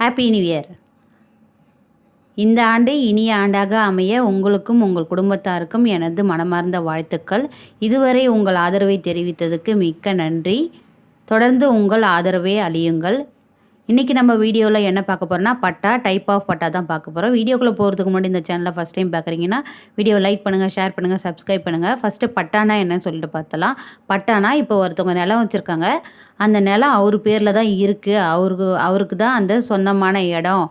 Happy new year இந்த ஆண்டு இனிய ஆண்டாக அமைய உங்களுக்கும் உங்கள் குடும்பத்தாருக்கும் எனது மனமார்ந்த வாழ்த்துக்கள். இதுவரை உங்கள் ஆதரவை தெரிவித்ததுக்கு மிக்க நன்றி. தொடர்ந்து உங்கள் ஆதரவை அழியுங்கள். இன்றைக்கி நம்ம வீடியோவில் என்ன பார்க்க போகிறோம்னா பட்டா டைப் ஆஃப் பட்டா தான் பார்க்க போகிறோம் வீடியோக்குள்ளே போகிறதுக்கு முன்னாடி இந்த சேனலை ஃபஸ்ட் டைம் பார்க்குறீங்கன்னா வீடியோ லைக் பண்ணுங்கள் ஷேர் பண்ணுங்கள் சப்ஸ்கிரைப் பண்ணுங்கள் ஃபஸ்ட்டு பட்டானா என்னன்னு சொல்லிட்டு பார்த்தலாம். பட்டானா இப்போ ஒருத்தவங்க நிலம் வச்சுருக்காங்க. அந்த நிலம் அவர் பேரில் தான் இருக்குது அவருக்கு அவருக்கு தான் அந்த சொந்தமான இடம்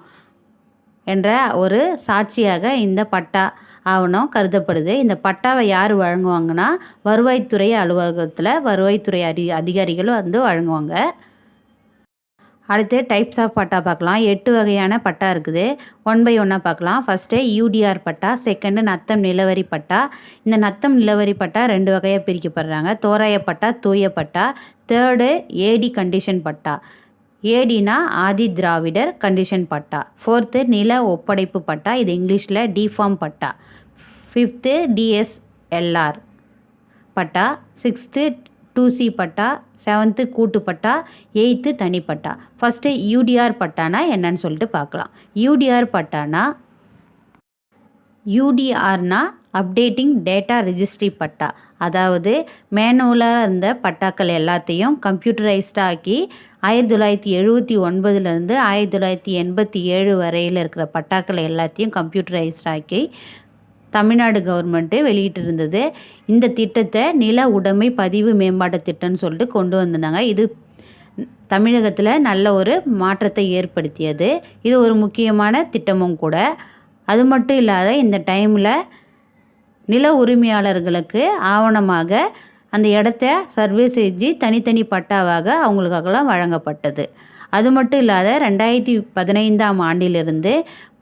என்ற ஒரு சாட்சியாக இந்த பட்டா ஆவணம் கருதப்படுது. இந்த பட்டாவை யார் வழங்குவாங்கன்னா வருவாய்த்துறை அலுவலகத்தில் வருவாய்த்துறை அதி அதிகாரிகள் வந்து வழங்குவாங்க. அடுத்து டைப்ஸ் ஆஃப் பட்டா பார்க்கலாம். எட்டு வகையான பட்டா இருக்குது. ஒன் பை ஒன்னாக பார்க்கலாம். ஃபஸ்ட்டு யூடிஆர் பட்டா செகண்டு நத்தம் நிலவரி பட்டா. இந்த நத்தம் நிலவரி பட்டா ரெண்டு வகையாக பிரிக்கப்படுறாங்க. தோராய பட்டா தூய patta. Third AD condition patta. ஏடினா Adi Dravidar condition patta. Fourth நில ஒப்படைப்பு பட்டா. இது இங்கிலீஷில் D form patta. Fifth TSLR patta. Sixth two C patta seventh கூட்டு பட்டா எயித்து தனிப்பட்டா ஃபஸ்ட்டு யூடிஆர் பட்டானா என்னன்னு சொல்லிட்டு பார்க்கலாம். யூடிஆர் பட்டானா யூடிஆர்னா அப்டேட்டிங் டேட்டா ரிஜிஸ்ட்ரி பட்டா. அதாவது மேனுவலாக இருந்த பட்டாக்கள் எல்லாத்தையும் கம்ப்யூட்டரைஸ்டாக ஆக்கி ஆயிரத்தி தொள்ளாயிரத்தி எழுபத்தி ஒன்பதுலேருந்து ஆயிரத்தி தொள்ளாயிரத்தி எண்பத்தி ஏழு வரையில் இருக்கிற பட்டாக்கள் எல்லாத்தையும் கம்ப்யூட்டரைஸ்ட் ஆக்கி தமிழ்நாடு கவர்மெண்ட்டு வெளியிட்டிருந்தது. இந்த திட்டத்தை நில உடைமை பதிவு மேம்பாட்டு திட்டம்னு சொல்லிட்டு கொண்டு வந்திருந்தாங்க. இது தமிழகத்தில் நல்ல ஒரு மாற்றத்தை ஏற்படுத்தியது. இது ஒரு முக்கியமான திட்டமும் கூட. அது மட்டும் இல்லாத இந்த டைமில் நில உரிமையாளர்களுக்கு ஆவணமாக அந்த இடத்த சர்வே செஞ்சு தனித்தனி பட்டாவாக அவங்களுக்காகலாம் வழங்கப்பட்டது. அது மட்டும் இல்லாத ரெண்டாயிரத்தி பதினைந்தாம் ஆண்டிலிருந்து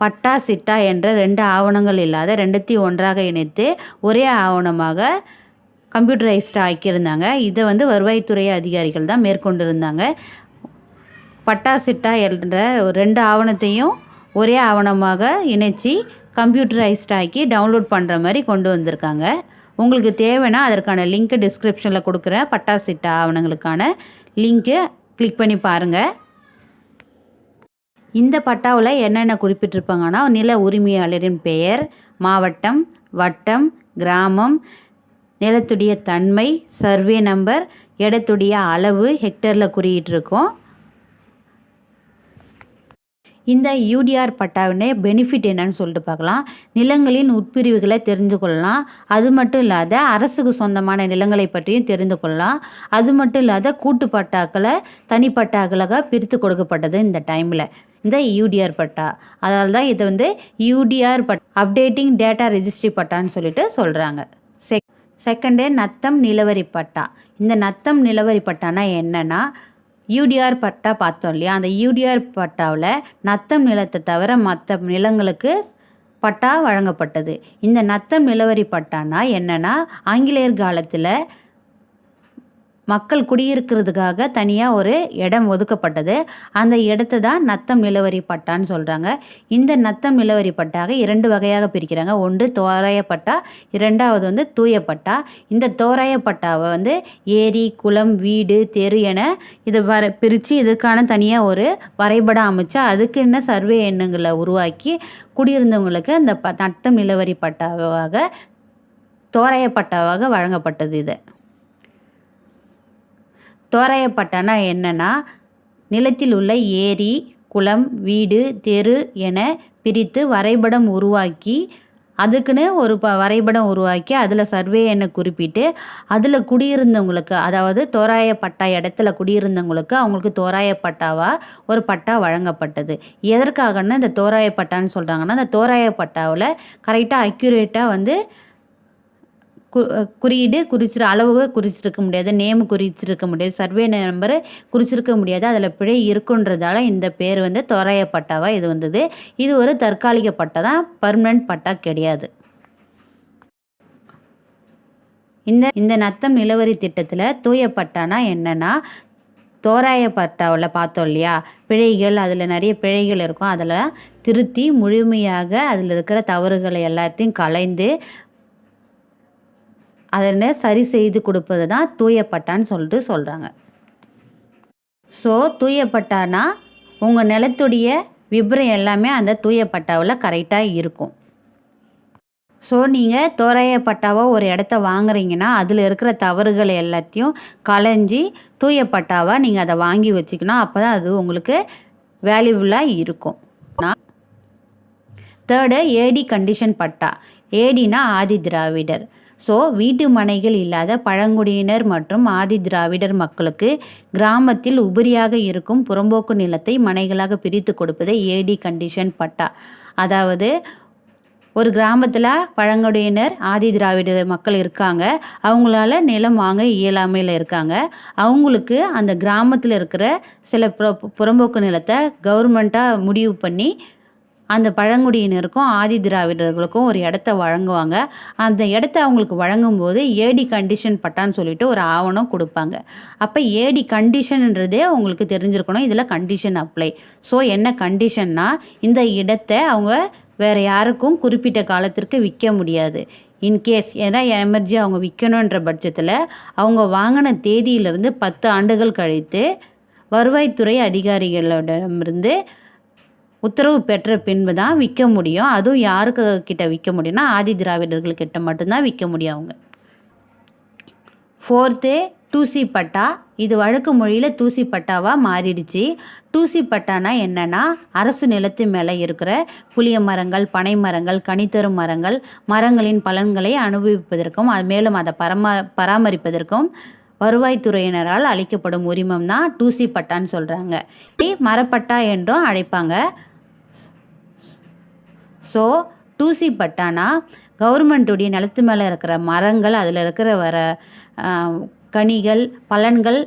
பட்டா சிட்டா என்ற ரெண்டு ஆவணங்கள் இல்லாத ரெண்டுத்தையும் ஒன்றாக இணைத்து ஒரே ஆவணமாக கம்ப்யூட்டரைஸ்டாக ஆக்கியிருந்தாங்க. இதை வந்து வருவாய்த்துறை அதிகாரிகள் தான் மேற்கொண்டிருந்தாங்க. பட்டா சிட்டா என்ற ரெண்டு ஆவணத்தையும் ஒரே ஆவணமாக இணைச்சி கம்ப்யூட்டரைஸ்ட் ஆக்கி டவுன்லோட் பண்ணுற மாதிரி கொண்டு வந்திருக்காங்க. உங்களுக்கு தேவைன்னா அதற்கான லிங்க்கு டிஸ்கிரிப்ஷனில் கொடுக்குற பட்டா சிட்டா ஆவணங்களுக்கான லிங்க்கு கிளிக் பண்ணி பாருங்கள் இந்த பட்டாவில் என்னென்ன குறிப்பிட்டிருப்பாங்கன்னா நில உரிமையாளரின் பெயர் மாவட்டம் வட்டம் கிராமம் நிலத்துடைய தன்மை சர்வே நம்பர் இடத்துடைய அளவு ஹெக்டரில் குறியிட்டிருக்கோம். இந்த யூடிஆர் பட்டாவினே பெனிஃபிட் என்னன்னு சொல்லிட்டு பார்க்கலாம். நிலங்களின் உட்பிரிவுகளை தெரிந்து கொள்ளலாம். அது மட்டும் இல்லாத அரசுக்கு சொந்தமான நிலங்களை பற்றியும் தெரிந்து கொள்ளலாம். அது மட்டும் இல்லாத கூட்டு பட்டாக்களை தனிப்பட்டாக்களாக பிரித்து கொடுக்கப்பட்டது இந்த டைமில் இந்த யூடிஆர் பட்டா. அதனால தான் இது வந்து யூடிஆர் பட் அப்டேட்டிங் டேட்டா ரெஜிஸ்ட்ரி பட்டான்னு சொல்லிட்டு சொல்கிறாங்க செக் செகண்டு நத்தம் நிலவரி பட்டா. இந்த நத்தம் நிலவரி பட்டானா என்னென்னா யூடிஆர் பட்டா பார்த்தோம் இல்லையா? அந்த யூடிஆர் பட்டாவில் நத்தம் நிலத்தை தவிர மற்ற நிலங்களுக்கு பட்டா வழங்கப்பட்டது. இந்த நத்தம் நிலவரி பட்டானா என்னென்னா ஆங்கிலேயர் காலத்தில் மக்கள் குடியிருக்கிறதுக்காக தனியாக ஒரு இடம் ஒதுக்கப்பட்டது. அந்த இடத்த தான் நத்தம் நிலவரி பட்டான்னு சொல்கிறாங்க இந்த நத்தம் நிலவரி பட்டாக இரண்டு வகையாக பிரிக்கிறாங்க. ஒன்று தோராயப்பட்டா இரண்டாவது வந்து தூயப்பட்டா இந்த தோராயப்பட்டாவை வந்து ஏரி குளம் வீடு தெரு என இதை வர பிரித்து இதுக்கான தனியாக ஒரு வரைபடம் அமைச்சா அதுக்கு என்ன சர்வே எண்ணங்களை உருவாக்கி குடியிருந்தவங்களுக்கு அந்த ப நத்தம் நிலவரி பட்டாவாக தோராயப்பட்டாவாக வழங்கப்பட்டது இது. தோராயப்பட்டனா என்னென்னா நிலத்தில் உள்ள ஏரி குளம் வீடு தெரு என பிரித்து வரைபடம் உருவாக்கி அதுக்குன்னு ஒரு ப வரைபடம் உருவாக்கி அதில் சர்வே எண்ணை குறிப்பிட்டு அதில் குடியிருந்தவங்களுக்கு அதாவது தோராய பட்டா இடத்துல குடியிருந்தவங்களுக்கு அவங்களுக்கு தோராய ஒரு பட்டா வழங்கப்பட்டது. எதற்காகன்னா இந்த தோராய பட்டான்னு சொல்கிறாங்கன்னா அந்த தோராய பட்டாவில் கரெக்டாக அக்யூரேட்டாக வந்து குறியீடு குறிச்சிரு அளவு குறிச்சிருக்க முடியாது நேம் குறிச்சிருக்க முடியாது சர்வே நம்பரு குறிச்சிருக்க முடியாது அதில் பிழை இருக்குன்றதால இந்த பேர் வந்து தோராய பட்டாவாக இது வந்தது. இது ஒரு தற்காலிக பட்டா தான் பர்மனன்ட் பட்டா கிடையாது. இந்த இந்த நத்தம் நிலவரி திட்டத்தில் தூய பட்டானா என்னென்னா தோராய பட்டாவில் பார்த்தோம் இல்லையா? பிழைகள் அதில் நிறைய பிழைகள் இருக்கும். அதில் திருத்தி முழுமையாக அதில் இருக்கிற தவறுகளை எல்லாத்தையும் கலைந்து அதனை சரி செய்து கொடுப்பது தான் தூயப்பட்டான்னு சொல்லிட்டு சொல்கிறாங்க ஸோ தூயப்பட்டானா உங்கள் நிலத்துடைய விபரம் எல்லாமே அந்த தூயப்பட்டாவில் கரெக்டாக இருக்கும். ஸோ நீங்கள் தோராயப்பட்டாவோ ஒரு இடத்த வாங்குறீங்கன்னா அதில் இருக்கிற தவறுகள் எல்லாத்தையும் களைஞ்சி தூயப்பட்டாவாக நீங்கள் அதை வாங்கி வச்சுக்கணும். அப்போ தான் அது உங்களுக்கு வேல்யூபுளாக இருக்கும். Third AD condition patta. ஏடினா Adi Dravidar. So வீட்டு மனைகள் இல்லாத பழங்குடியினர் மற்றும் ஆதி திராவிடர் மக்களுக்கு கிராமத்தில் உபரியாக இருக்கும் புறம்போக்கு நிலத்தை மனைகளாக பிரித்து கொடுப்பதே ஏடி கண்டிஷன் பட்டா. அதாவது ஒரு கிராமத்தில் பழங்குடியினர் ஆதி திராவிடர் மக்கள் இருக்காங்க. அவங்களால நிலம் வாங்க இயலாமையில் இருக்காங்க. அவங்களுக்கு அந்த கிராமத்தில் இருக்கிற சில புறம்போக்கு நிலத்தை கவர்மெண்ட்டாக முடிவு பண்ணி அந்த பழங்குடியினருக்கும் ஆதி திராவிடர்களுக்கும் ஒரு இடத்த வழங்குவாங்க. அந்த இடத்த அவங்களுக்கு வழங்கும்போது ஏடி கண்டிஷன் பட்டான்னு சொல்லிட்டு ஒரு ஆவணம் கொடுப்பாங்க. அப்போ ஏடி கண்டிஷன்ன்றதே உங்களுக்கு தெரிஞ்சிருக்கணும். இதில் கண்டிஷன் அப்ளை ஸோ என்ன கண்டிஷன்னா இந்த இடத்த அவங்க வேறு யாருக்கும் குறிப்பிட்ட காலத்திற்கு விற்க முடியாது. இன்கேஸ் ஏன்னா எமர்ஜி அவங்க விற்கணுன்ற பட்சத்தில் அவங்க வாங்கின தேதியிலிருந்து பத்து ஆண்டுகள் கழித்து வருவாய்த்துறை அதிகாரிகளிடமிருந்து உத்தரவு பெற்ற பின்பு தான் விற்க முடியும். அதுவும் யாருக்கு கிட்ட விற்க முடியும்னா ஆதி திராவிடர்கள்கிட்ட மட்டும்தான் விற்க முடியும் அவங்க. ஃபோர்த்து தூசி பட்டா. இது வழக்கு மொழியில் தூசி பட்டாவாக மாறிடுச்சு. தூசி பட்டானா என்னென்னா அரசு நிலத்து மேலே இருக்கிற புளிய மரங்கள் பனை மரங்கள் கனித்தரும் மரங்கள் மரங்களின் பலன்களை அனுபவிப்பதற்கும் அது மேலும் அதை பரமா பராமரிப்பதற்கும் வருவாய்த்துறையினரால் அளிக்கப்படும் உரிமம் தான் டூசி பட்டான்னு சொல்கிறாங்க மரப்பட்டா என்றும் அழைப்பாங்க. ஸோ டூசி பட்டானா கவர்மெண்ட்டுடைய நிலத்து மேலே இருக்கிற மரங்கள் அதில் இருக்கிற வர கனிகள் பலன்கள்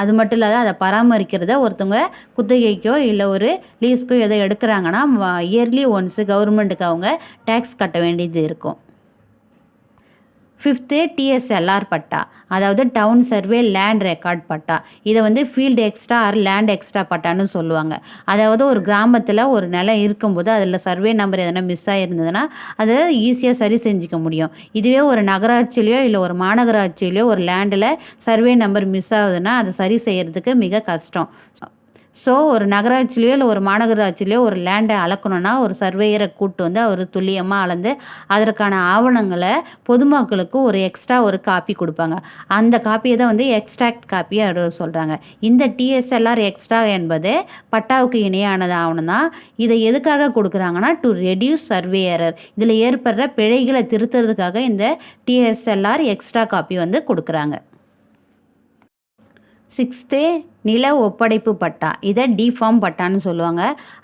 அது மட்டும் இல்லாத அதை பராமரிக்கிறத ஒருத்தவங்க குத்தகைக்கோ இல்லை ஒரு லீஸ்க்கோ எதோ எடுக்கிறாங்கன்னா இயர்லி ஒன்ஸு கவர்மெண்ட்டுக்கு அவங்க டேக்ஸ் கட்ட வேண்டியது இருக்கும். Fifth TSLR patta. அதாவது town survey land record patta. இதை வந்து field extra or land extra பட்டான்னு சொல்லுவாங்க. அதாவது ஒரு கிராமத்தில் ஒரு நிலம் இருக்கும்போது அதில் சர்வே நம்பர் எதனா மிஸ் ஆகிருந்ததுன்னா அதை ஈஸியாக சரி செஞ்சுக்க முடியும். இதுவே ஒரு நகராட்சியிலையோ இல்லை ஒரு மாநகராட்சியிலையோ ஒரு லேண்டில் சர்வே நம்பர் மிஸ் ஆகுதுன்னா அதை சரி செய்கிறதுக்கு மிக கஷ்டம். ஸோ ஒரு நகராட்சிலையோ இல்லை ஒரு மாநகராட்சிலையோ ஒரு லேண்டை அளக்கணும்னா ஒரு சர்வேயரை கூப்பிட்டு வந்து அவர் துல்லியமாக அளந்து அதற்கான ஆவணங்களை பொதுமக்களுக்கு ஒரு எக்ஸ்ட்ரா ஒரு காப்பி கொடுப்பாங்க. அந்த காப்பியை தான் வந்து எக்ஸ்ட்ராக்ட் காப்பியாக சொல்கிறாங்க இந்த டிஎஸ்எல்ஆர் எக்ஸ்ட்ரா என்பது பட்டாவுக்கு இணையானது ஆவணம் தான் இதை எதுக்காக கொடுக்குறாங்கன்னா டு ரெடியூஸ் சர்வேயரர் இதில் ஏற்படுற பிழைகளை திருத்துறதுக்காக இந்த டிஎஸ்எல்ஆர் எக்ஸ்ட்ரா காப்பி வந்து கொடுக்குறாங்க. சிக்ஸ்த்து நில ஒப்படைப்பு பட்டா. இதை டிஃபார்ம் பட்டான்னு சொல்லுவாங்க.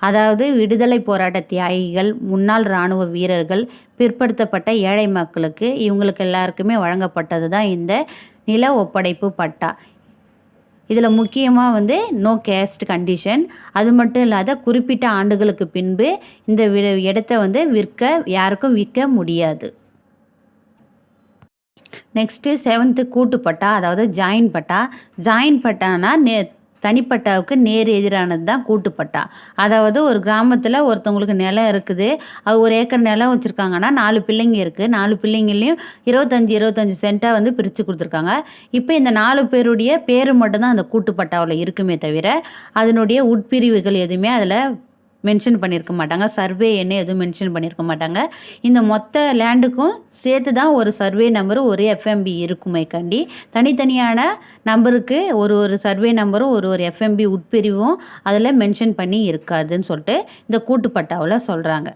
அதாவது விடுதலை போராட்ட தியாகிகள் முன்னாள் இராணுவ வீரர்கள் பிற்படுத்தப்பட்ட ஏழை மக்களுக்கு இவங்களுக்கு எல்லாருக்குமே வழங்கப்பட்டது தான் இந்த நில ஒப்படைப்பு பட்டா. இதில் முக்கியமாக வந்து நோ கேஸ்ட் கண்டிஷன் அது மட்டும் இல்லாத குறிப்பிட்ட ஆண்டுகளுக்கு பின்பு இந்த இடத்த வந்து விற்க யாருக்கும் விற்க முடியாது. நெக்ஸ்ட்டு செவன்த்து கூட்டுப்பட்டா அதாவது ஜாயின் பட்டா. ஜாயின் பட்டானா நே தனிப்பட்டாவுக்கு நேர் எதிரானது தான் கூட்டுப்பட்டா அதாவது ஒரு கிராமத்தில் ஒருத்தவங்களுக்கு நிலம் இருக்குது. அது ஒரு ஏக்கர் நிலம் வச்சுருக்காங்கன்னா நாலு பிள்ளைங்க இருக்குது நாலு பிள்ளைங்களையும் இருபத்தஞ்சி இருபத்தஞ்சி சென்ட்டாக வந்து பிரித்து கொடுத்துருக்காங்க. இப்போ இந்த நாலு பேருடைய பேர் மட்டும்தான் அந்த கூட்டுப்பட்டாவில் இருக்குமே தவிர அதனுடைய உட்பிரிவுகள் எதுவுமே அதில் மென்ஷன் பண்ணியிருக்க மாட்டாங்க. சர்வே என்ன எதுவும் மென்ஷன் பண்ணியிருக்க மாட்டாங்க. இந்த மொத்த லேண்டுக்கும் சேர்த்து தான் ஒரு சர்வே நம்பரும் ஒரு எஃப்எம்பி இருக்குமே கண்டி. தனித்தனியான நம்பருக்கு ஒரு ஒரு சர்வே நம்பரும் ஒரு ஒரு எஃப்எம்பி உட்பிரிவும் அதில் மென்ஷன் பண்ணி இருக்காதுன்னு சொல்லிட்டு இந்த கூட்டுப்பட்டாவில் சொல்கிறாங்க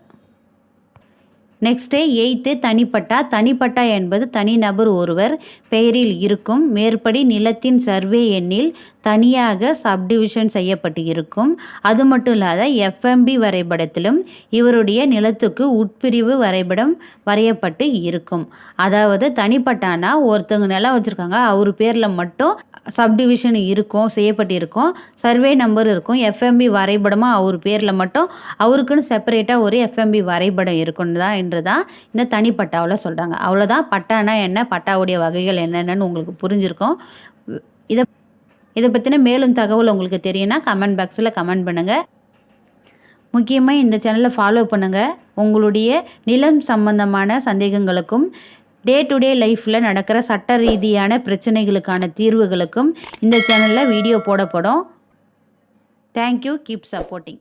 நெக்ஸ்ட்டு எயித்து தனிப்பட்டா. தனிப்பட்டா என்பது தனிநபர் ஒருவர் பெயரில் இருக்கும். மேற்படி நிலத்தின் சர்வே எண்ணில் தனியாக சப்டிவிஷன் செய்யப்பட்டு இருக்கும் அது மட்டும் இல்லாத எஃப்எம்பி வரைபடத்திலும் இவருடைய நிலத்துக்கு உட்பிரிவு வரைபடம் வரையப்பட்டு இருக்கும். அதாவது தனிப்பட்டானா ஒருத்தவங்க நிலம் வச்சுருக்காங்க. அவர் பேரில் மட்டும் சப்டிவிஷன் இருக்கும் செய்யப்பட்டு இருக்கும். சர்வே நம்பர் இருக்கும் எஃப்எம்பி வரைபடமாக அவர் பேரில் மட்டும் அவருக்குன்னு செப்பரேட்டாக ஒரு எஃப்எம்பி வரைபடம் இருக்குன்னு தான் என்று தான் இந்த தனிப்பட்டாவில் சொல்கிறாங்க அவ்வளோதான். பட்டானா என்ன? பட்டாவுடைய வகைகள் என்னென்னு உங்களுக்கு புரிஞ்சிருக்கும். இதை இதை பற்றின மேலும் தகவல் உங்களுக்கு தெரியும்னா கமெண்ட் பாக்ஸில் கமெண்ட் பண்ணுங்கள் முக்கியமாக இந்த சேனலை ஃபாலோ பண்ணுங்கள் உங்களுடைய நிலம் சம்பந்தமான சந்தேகங்களுக்கும் டே டு டே லைஃப்பில் நடக்கிற சட்ட ரீதியான பிரச்சனைகளுக்கான தீர்வுகளுக்கும் இந்த சேனலில் வீடியோ போடப்படும். Thank you keep supporting